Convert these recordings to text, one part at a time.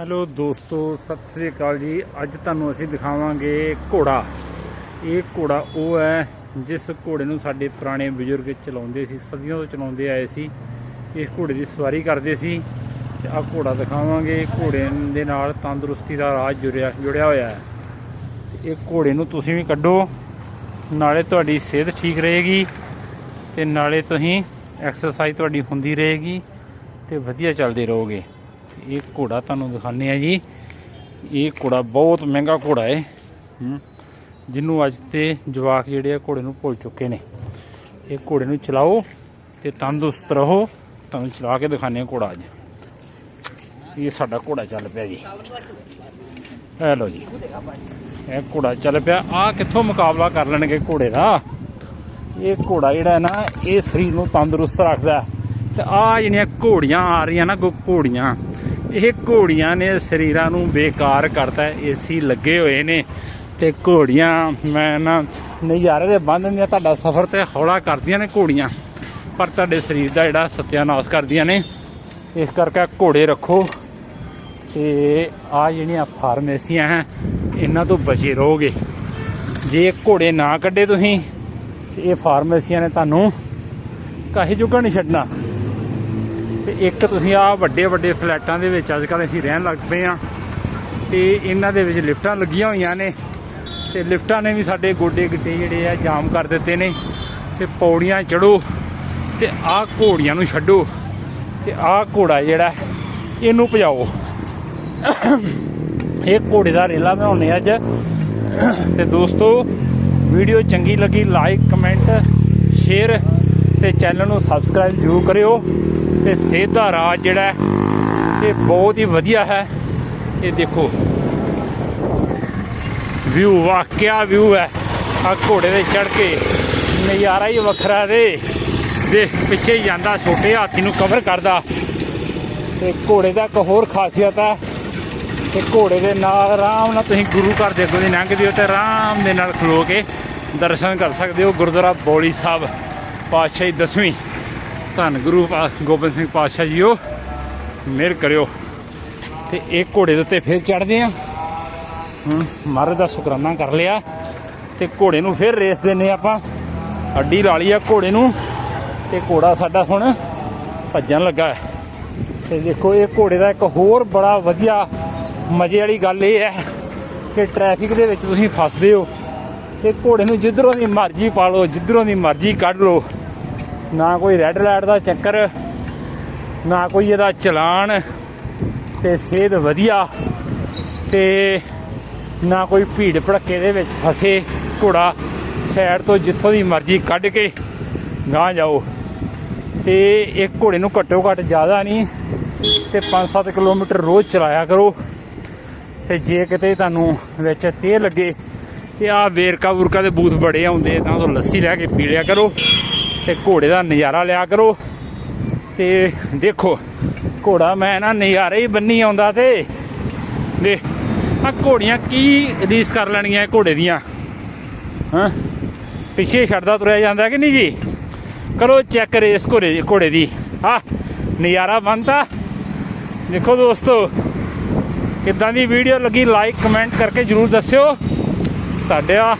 Hello ਦੋਸਤੋ, ਸਤਿ ਸ੍ਰੀ ਅਕਾਲ ਜੀ। ਅੱਜ ਤੁਹਾਨੂੰ ਅਸੀਂ ਦਿਖਾਵਾਂਗੇ ਘੋੜਾ। ਇਹ ਘੋੜਾ ਉਹ ਹੈ ਜਿਸ ਘੋੜੇ ਨੂੰ ਸਾਡੇ ਪੁਰਾਣੇ ਬਜ਼ੁਰਗ ਚਲਾਉਂਦੇ ਸੀ, ਸਦੀਆਂ ਤੋਂ ਚਲਾਉਂਦੇ ਆਏ ਸੀ। ਇਸ ਘੋੜੇ ਦੀ ਸਵਾਰੀ ਕਰਦੇ ਸੀ ਤੇ ਆ ਘੋੜਾ ਦਿਖਾਵਾਂਗੇ। ਘੋੜੇ ਦੇ ਨਾਲ ਤੰਦਰੁਸਤੀ ਦਾ ਰਾਜ ਜੁੜਿਆ ਜੁੜਿਆ ਹੋਇਆ ਹੈ। ਤੇ ਇਹ ਘੋੜੇ ਨੂੰ ਤੁਸੀਂ ਵੀ ਕੱਢੋ। ਨਾਲੇ ਤੁਹਾਡੀ ਸਿਹਤ ਠੀਕ ਰਹੇਗੀ ਤੇ ਨਾਲੇ ਤੁਸੀਂ ਐਕਸਰਸਾਈਜ਼ ਤੁਹਾਡੀ ਹੁੰਦੀ ਰਹੇਗੀ ਤੇ ਵਧੀਆ ਚੱਲਦੇ ਰਹੋਗੇ। ਇਹ ਘੋੜਾ ਤੁਹਾਨੂੰ ਦਿਖਾਉਂਦੇ ਆ ਜੀ। ਇਹ ਘੋੜਾ ਬਹੁਤ ਮਹਿੰਗਾ ਘੋੜਾ ਹੈ। ਜਿਹਨੂੰ ਅੱਜ ਤੇ ਜਵਾਕ ਜਿਹੜੇ ਆ ਘੋੜੇ ਨੂੰ ਭੁੱਲ ਚੁੱਕੇ ਨੇ। ਇਹ ਘੋੜੇ ਨੂੰ ਚਲਾਓ ਤੇ ਤੰਦਰੁਸਤ ਰਹੋ। ਤੁਹਾਨੂੰ ਚਲਾ ਕੇ ਦਿਖਾਉਂਦੇ ਆ ਘੋੜਾ ਅੱਜ। ਇਹ ਸਾਡਾ ਘੋੜਾ ਚੱਲ ਪਿਆ ਜੀ। ਇਹ ਲਓ ਜੀ। ਇਹ ਘੋੜਾ ਚੱਲ ਪਿਆ। ਆ ਕਿੱਥੋਂ ਮੁਕਾਬਲਾ ਕਰ ਲੈਣਗੇ ਘੋੜੇ ਦਾ? ਇਹ ਘੋੜਾ ਜਿਹੜਾ ਹੈ ਨਾ, ਇਹ ਸਰੀਰ ਨੂੰ ਤੰਦਰੁਸਤ ਰੱਖਦਾ ਹੈ। ਤੇ ਆ ਜਿਹੜੀਆਂ ਘੋੜੀਆਂ ਆ ਰਹੀਆਂ ਨਾ ਗੋ ਘੋੜੀਆਂ ਇਹ ਘੋੜੀਆਂ ਨੇ ਸਰੀਰਾਂ ਨੂੰ ਬੇਕਾਰ ਕਰਤਾ ਏਸੀ ਲੱਗੇ ਹੋਏ ਨੇ ਤੇ ਘੋੜੀਆਂ, ਮੈਂ ਨਾ ਨਜ਼ਾਰੇ ਦੇ ਬੰਦ ਦਿੰਦੀਆਂ ਤੁਹਾਡਾ ਸਫ਼ਰ ਤੇ ਹੌਲਾ ਕਰਦੀਆਂ ਨੇ ਘੋੜੀਆਂ, ਪਰ ਤੁਹਾਡੇ ਸਰੀਰ ਦਾ ਜਿਹੜਾ ਸਤਿਆਨਾਸ਼ ਕਰਦੀਆਂ ਨੇ, ਇਸ ਕਰਕੇ ਘੋੜੇ ਰੱਖੋ। ਤੇ ਆ ਜਿਹੜੀਆਂ ਫਾਰਮੇਸੀਆਂ ਹੈ, ਇਹਨਾਂ ਤੋਂ ਬਚੇ ਰਹੋਗੇ। ਜੇ ਘੋੜੇ ਨਾ ਕੱਢੇ ਤੁਸੀਂ, ਤੇ ਇਹ ਫਾਰਮੇਸੀਆਂ ਨੇ ਤੁਹਾਨੂੰ ਕਾਹੇ ਜੋਗਾ ਨਹੀਂ ਛੱਡਣਾ। ਤੇ ਇੱਕ ਤੁਸੀਂ ਆ ਵੱਡੇ ਵੱਡੇ ਫਲੈਟਾਂ ਦੇ ਵਿੱਚ ਅੱਜ ਕੱਲ੍ਹ ਅਸੀਂ ਰਹਿਣ ਲੱਗ ਪਏ ਆ ਤੇ ਇਹਨਾਂ ਦੇ ਵਿੱਚ ਲਿਫਟਾਂ ਲੱਗੀਆਂ ਹੋਈਆਂ ਨੇ ਤੇ ਲਿਫਟਾਂ ਨੇ ਵੀ ਸਾਡੇ ਗੋਡੇ ਗਿੱਟੇ ਜਿਹੜੇ ਆ ਜਾਮ ਕਰ ਦਿੱਤੇ ਨੇ ਤੇ ਪੌੜੀਆਂ ਚੜੋ ਤੇ ਆਹ ਘੋੜੀਆਂ ਨੂੰ ਛੱਡੋ ਤੇ ਆਹ ਘੋੜਾ ਜਿਹੜਾ ਇਹਨੂੰ ਭਜਾਓ। ਇਹ ਘੋੜੇ ਦਾ ਰੇਲਾ ਬਣਾਉਣੇ ਅੱਜ। ਤੇ ਦੋਸਤੋ, ਵੀਡੀਓ ਚੰਗੀ ਲੱਗੀ ਲਾਈਕ ਕਮੈਂਟ ਸ਼ੇਅਰ ਤੇ ਚੈਨਲ ਨੂੰ ਸਬਸਕ੍ਰਾਈਬ ਜ਼ਰੂਰ ਕਰਿਓ ਤੇ ਸਿਹਤ ਦਾ ਰਾਜ ਜਿਹੜਾ ਇਹ ਬਹੁਤ ਹੀ ਵਧੀਆ ਹੈ। ਇਹ ਦੇਖੋ। ਵਿਊ ਵਾਕਿਆ ਵਿਊ ਹੈ। ਆ ਘੋੜੇ ਤੇ ਚੜ ਕੇ ਨਜ਼ਾਰਾ ਹੀ ਵੱਖਰਾ ਦੇ ਦੇ ਪਿੱਛੇ ਜਾਂਦਾ ਛੋਟੇ ਹਾਥੀ ਨੂੰ ਕਵਰ ਕਰਦਾ। ਤੇ ਘੋੜੇ ਦਾ ਇੱਕ ਹੋਰ ਖਾਸੀਅਤ ਹੈ ਤੇ ਘੋੜੇ ਦੇ ਨਾਲ ਆਰਾਮ ਨਾਲ ਤੁਸੀਂ ਗੁਰੂ ਘਰ ਦੇ ਅੱਗੋਂ ਦੀ ਲੰਘਦੇ ਹੋ ਤੇ ਆਰਾਮ ਦੇ ਨਾਲ ਖਲੋ ਕੇ ਦਰਸ਼ਨ ਕਰ ਸਕਦੇ ਹੋ ਗੁਰਦੁਆਰਾ ਬੌਲੀ ਸਾਹਿਬ। ਪਾਤਸ਼ਾਹੀ ਦਸਵੀਂ। ਧੰਨ ਗੁਰੂ ਪਾ- ਗੋਬਿੰਦ ਸਿੰਘ ਪਾਤਸ਼ਾਹ ਜੀਓ, ਮਿਹਰ ਕਰਿਓ। ਤੇ ਇਹ ਘੋੜੇ ਦੇ ਉੱਤੇ ਫਿਰ ਚੜਦੇ ਆ। ਹੁਣ ਮਹਾਰਾਜ ਦਾ ਸ਼ੁਕਰਾਨਾ ਕਰ ਲਿਆ। ਤੇ ਘੋੜੇ ਨੂੰ ਫਿਰ ਰੇਸ ਦਿੰਨੇ ਆਪਾਂ। ਅੱਡੀ ਲਾ ਲਈ ਆ ਘੋੜੇ ਨੂੰ। ਤੇ ਘੋੜਾ ਸਾਡਾ ਹੁਣ ਭੱਜਣ ਲੱਗਾ ਹੈ। ਤੇ ਦੇਖੋ, ਇਹ ਘੋੜੇ ਦਾ ਇੱਕ ਹੋਰ ਬੜਾ ਵਧੀਆ ਮਜ਼ੇ ਵਾਲੀ ਗੱਲ ਇਹ ਹੈ ਕਿ ਟ੍ਰੈਫਿਕ ਦੇ ਵਿੱਚ ਤੁਸੀਂ ਫਸਦੇ ਹੋ। ਤੇ ਘੋੜੇ ਨੂੰ ਜਿੱਧਰੋਂ ਦੀ ਮਰਜ਼ੀ ਪਾ ਲਓ, ਜਿੱਧਰੋਂ ਦੀ ਮਰਜ਼ੀ ਕੱਢ ਲਓ। ਨਾ ਕੋਈ ਰੈੱਡ ਲਾਈਟ ਦਾ ਚੱਕਰ, ਨਾ ਕੋਈ ਇਹਦਾ ਚਲਾਨ, ਤੇ ਸਿਹਤ ਵਧੀਆ, ਤੇ ਨਾ ਕੋਈ ਭੀੜ ਭੜੱਕੇ ਦੇ ਵਿੱਚ ਫਸੇ ਘੋੜਾ ਸਾਈਡ ਤੋਂ ਜਿੱਥੋਂ ਦੀ ਮਰਜ਼ੀ ਕੱਢ ਕੇ ਗਾਂ ਜਾਓ। ਤੇ ਇੱਕ ਘੋੜੇ ਨੂੰ ਘੱਟੋ ਘੱਟ ਜ਼ਿਆਦਾ ਨਹੀਂ, ਤੇ 5-7 ਕਿਲੋਮੀਟਰ ਰੋਜ਼ ਚਲਾਇਆ ਕਰੋ। ਤੇ ਜੇ ਕਿਤੇ ਤੁਹਾਨੂੰ ਵਿੱਚ ਤੇਲ ਲੱਗੇ, ਤੇ ਆ ਵੇਰਕਾ ਵੁਰਕਾ ਦੇ ਬੂਥ ਬੜੇ ਆਉਂਦੇ, ਤਾਂ ਤੋਂ ਲੱਸੀ ਲੈ ਕੇ ਪੀ ਲਿਆ ਕਰੋ। ਤੇ ਘੋੜੇ ਦਾ ਨਜ਼ਾਰਾ ਲਿਆ ਕਰੋ। ਤੇ ਦੇਖੋ, ਘੋੜਾ ਮੈਂ ਨਾ ਨਜ਼ਾਰੇ ਹੀ ਬੰਨੀ ਆਉਂਦਾ ਤੇ ਦੇ ਆ ਘੋੜੀਆਂ ਕੀ ਰੀਸ ਕਰ ਲੈਣੀਆਂ ਘੋੜੇ ਦੀਆਂ? ਹਾਂ? ਪਿੱਛੇ ਛੱਡਦਾ ਤੁਰਿਆ ਜਾਂਦਾ ਕਿ ਨਹੀਂ ਜੀ? ਕਰੋ ਚੈੱਕ ਰੇਸ ਘੋੜੇ ਦੀ ਘੋੜੇ ਦੀ। ਆ ਨਜ਼ਾਰਾ ਬੰਦਾ ਦੇਖੋ ਦੋਸਤੋ, ਕਿੱਦਾਂ ਦੀ ਵੀਡੀਓ ਲੱਗੀ ਲਾਈਕ ਕਮੈਂਟ ਕਰਕੇ ਜਰੂਰ ਦੱਸਿਓ। ਤੁਹਾਡੇ ਆ,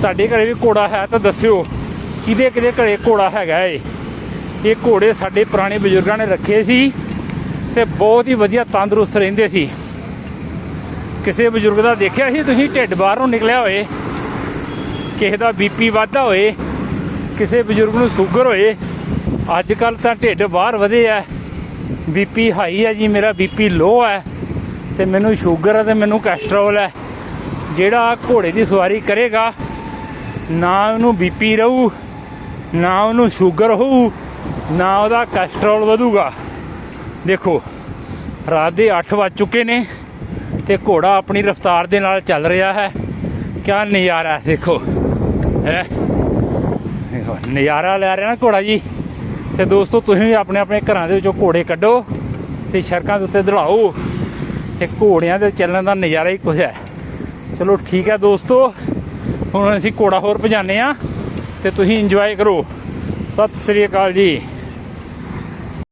ਤੁਹਾਡੇ ਘਰੇ ਵੀ ਘੋੜਾ ਹੈ ਤਾਂ ਦੱਸਿਓ। ਕਿਹਦੇ ਕਿਹਦੇ ਘਰੇ ਘੋੜਾ ਹੈਗਾ ਏ। ਇਹ ਘੋੜੇ ਸਾਡੇ ਪੁਰਾਣੇ ਬਜ਼ੁਰਗਾਂ ਨੇ ਰੱਖੇ ਸੀ ਤੇ ਬਹੁਤ ਹੀ ਵਧੀਆ ਤੰਦਰੁਸਤ ਰਹਿੰਦੇ ਸੀ। ਕਿਸੇ ਬਜ਼ੁਰਗ ਦਾ ਦੇਖਿਆ ਸੀ, ਤੁਸੀਂ ਢਿੱਡ ਬਾਹਰੋਂ ਨਿਕਲਿਆ ਹੋਏ। ਕਿਸੇ ਦਾ ਬੀਪੀ ਵਾਧਾ ਹੋਏ, ਕਿਸੇ ਬਜ਼ੁਰਗ ਨੂੰ ਸ਼ੂਗਰ ਹੋਏ। ਅੱਜ ਕੱਲ ਤਾਂ ਢਿੱਡ ਬਾਹਰ ਵਧੇ ਆ। ਬੀਪੀ ਹਾਈ ਹੈ ਜੀ, ਮੇਰਾ ਬੀਪੀ ਲੋ ਹੈ ਤੇ ਮੈਨੂੰ ਸ਼ੂਗਰ ਹੈ ਤੇ ਮੈਨੂੰ ਕੋਲੇਸਟ੍ਰੋਲ ਹੈ ਜਿਹੜਾ ਘੋੜੇ ਦੀ ਸਵਾਰੀ ਕਰੇਗਾ, ਨਾ ਉਹਨੂੰ ਬੀਪੀ ਰਹੂ। ਨਾ ਉਹਨੂੰ ਸ਼ੂਗਰ ਹੋਊ, ਨਾ ਉਹਦਾ ਕੋਲੇਸਟ੍ਰੋਲ ਵਧੂਗਾ। ਦੇਖੋ, ਰਾਤ ਦੇ 8 ਵੱਜ ਚੁੱਕੇ ਨੇ ਤੇ ਘੋੜਾ ਆਪਣੀ ਰਫ਼ਤਾਰ ਦੇ ਨਾਲ ਚੱਲ ਰਿਹਾ ਹੈ। ਕਿਆ ਨਜ਼ਾਰਾ ਹੈ, ਦੇਖੋ। ਹੈ? ਨਜ਼ਾਰਾ ਲੈ ਰਿਹਾ ਨਾ ਘੋੜਾ ਜੀ। ਤੇ ਦੋਸਤੋ, ਤੁਸੀਂ ਵੀ ਆਪਣੇ ਆਪਣੇ ਘਰਾਂ ਦੇ ਵਿੱਚੋਂ ਘੋੜੇ ਕੱਢੋ ਤੇ ਸੜਕਾਂ ਦੇ ਉੱਤੇ ਦੜਾਓ। ਤੇ ਘੋੜਿਆਂ ਦੇ ਚੱਲਣ ਦਾ ਨਜ਼ਾਰਾ ਹੀ ਕੁਝ ਹੈ। ਚਲੋ, ਠੀਕ ਹੈ ਦੋਸਤੋ, ਹੁਣ ਅਸੀਂ ਘੋੜਾ ਹੋਰ ਭਜਾਨੇ ਆ ਤੇ ਤੁਸੀਂ ਇੰਜੋਏ ਕਰੋ। ਸਤਿ ਸ੍ਰੀ ਅਕਾਲ ਜੀ।